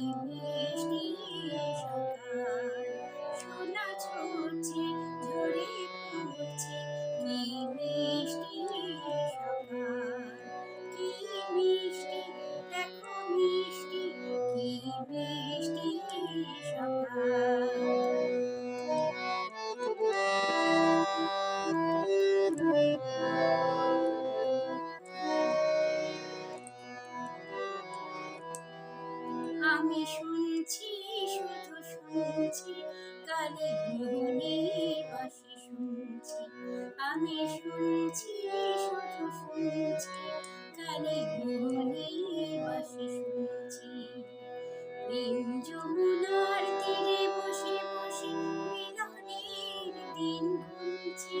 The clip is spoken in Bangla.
Amen. আমি শুনছি, শুধু শুনছি কালে মোহনের বাসি শুনছি। আমি শুনছি, শুধু শুনছি কালে মোহনের বাসি শুনছি। প্রেম যমুনার তীরে বসে বসে মিলনের দিন শুনছি